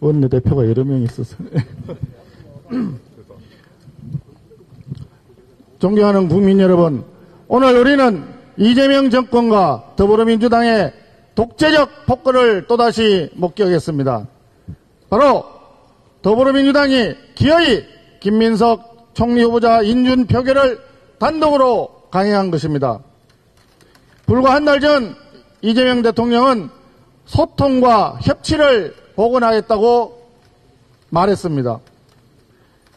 원내대표가 여러 명 있어서. 존경하는 국민 여러분, 오늘 우리는 이재명 정권과 더불어민주당의 독재적 폭거를 또다시 목격했습니다. 바로 더불어민주당이 기어이 김민석 총리 후보자 인준 표결을 단독으로 강행한 것입니다. 불과 한 달 전 이재명 대통령은 소통과 협치를 복원하겠다고 말했습니다.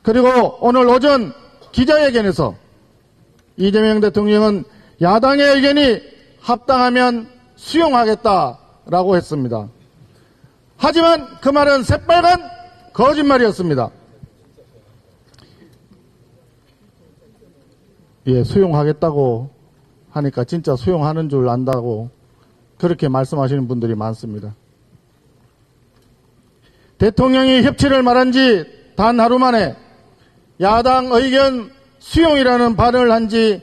그리고 오늘 오전 기자회견에서 이재명 대통령은 야당의 의견이 합당하면 수용하겠다라고 했습니다. 하지만 그 말은 새빨간 거짓말이었습니다. 예, 수용하겠다고 하니까 진짜 수용하는 줄 안다고 그렇게 말씀하시는 분들이 많습니다. 대통령이 협치를 말한 지 단 하루 만에 야당 의견 수용이라는 발언을 한 지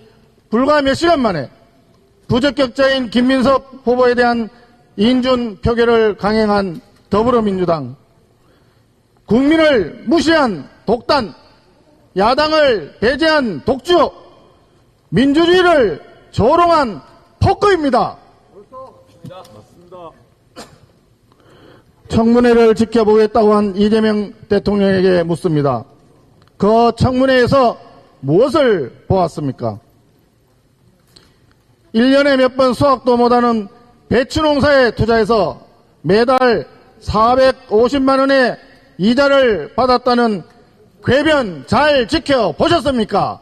불과 몇 시간 만에 부적격자인 김민석 후보에 대한 인준 표결을 강행한 더불어민주당 국민을 무시한 독단 야당을 배제한 독주 민주주의를 조롱한 폭거입니다. 청문회를 지켜보겠다고 한 이재명 대통령에게 묻습니다. 그 청문회에서 무엇을 보았습니까? 1년에 몇 번 수확도 못하는 배추 농사에 투자해서 매달 450만 원의 이자를 받았다는 궤변 잘 지켜보셨습니까?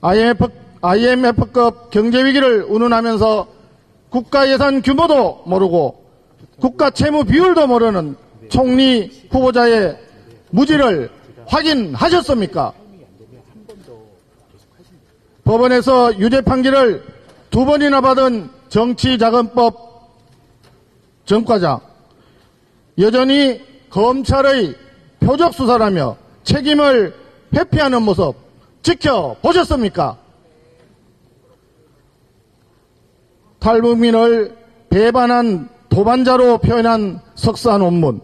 IMF, IMF급 경제위기를 운운하면서 국가 예산 규모도 모르고 국가 채무 비율도 모르는 총리 후보자의 무지를 확인하셨습니까? 법원에서 유죄 판결을 두 번이나 받은 정치자금법 전과자 여전히 검찰의 표적 수사라며 책임을 회피하는 모습 지켜보셨습니까? 탈북민을 배반한 도반자로 표현한 석사 논문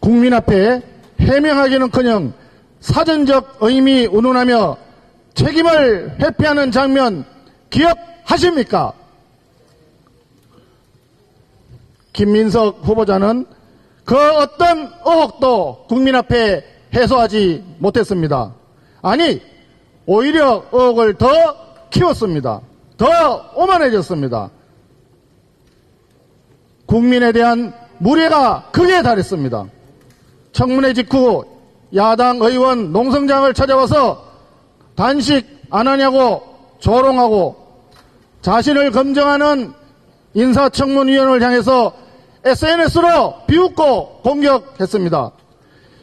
국민 앞에 해명하기는커녕 사전적 의미 운운하며 책임을 회피하는 장면 기억하십니까? 김민석 후보자는 그 어떤 의혹도 국민 앞에 해소하지 못했습니다. 아니, 오히려 의혹을 더 키웠습니다. 더 오만해졌습니다. 국민에 대한 무례가 극에 달했습니다. 청문회 직후 야당 의원 농성장을 찾아와서 단식 안 하냐고 조롱하고 자신을 검증하는 인사청문위원을 향해서 SNS로 비웃고 공격했습니다.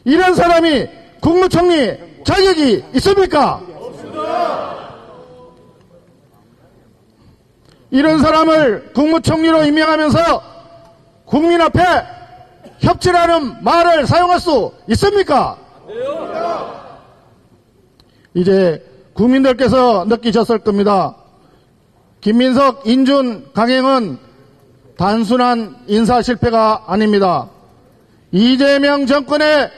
이런 사람이 국무총리 자격이 있습니까? 이런 사람을 국무총리로 임명하면서 국민 앞에 협치라는 말을 사용할 수 있습니까? 이제 국민들께서 느끼셨을 겁니다. 김민석, 인준 강행은 단순한 인사 실패가 아닙니다. 이재명 정권의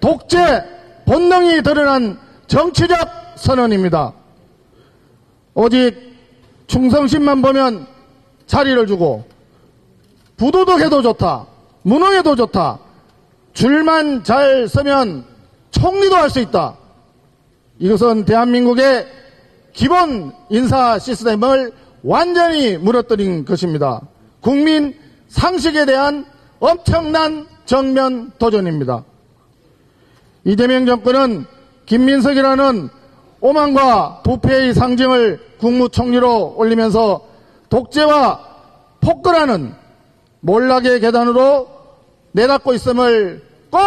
독재 본능이 드러난 정치적 선언입니다. 오직 충성심만 보면 자리를 주고 부도덕해도 좋다. 무능해도 좋다. 줄만 잘 서면 총리도 할 수 있다. 이것은 대한민국의 기본 인사 시스템을 완전히 무너뜨린 것입니다. 국민 상식에 대한 엄청난 정면 도전입니다. 이재명 정권은 김민석이라는 오만과 부패의 상징을 국무총리로 올리면서 독재와 폭거라는 몰락의 계단으로 내닫고 있음을 꼭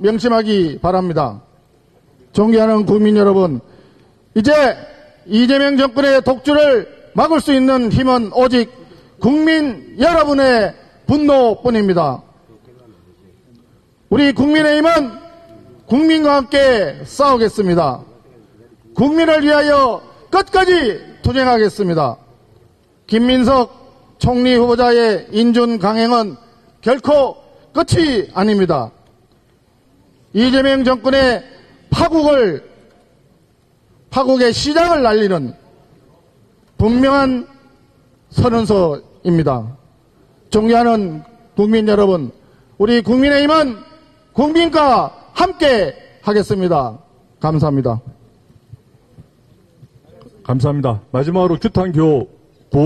명심하기 바랍니다. 존경하는 국민 여러분, 이제 이재명 정권의 독주를 막을 수 있는 힘은 오직 국민 여러분의 분노뿐입니다. 우리 국민의힘은 국민과 함께 싸우겠습니다. 국민을 위하여 끝까지 투쟁하겠습니다. 김민석 총리 후보자의 인준 강행은 결코 끝이 아닙니다. 이재명 정권의 파국을 파국의 시작을 날리는 분명한 선언서입니다. 존경하는 국민 여러분, 우리 국민의힘은 국민과 함께 하겠습니다. 감사합니다. 감사합니다. 마지막으로 규탄교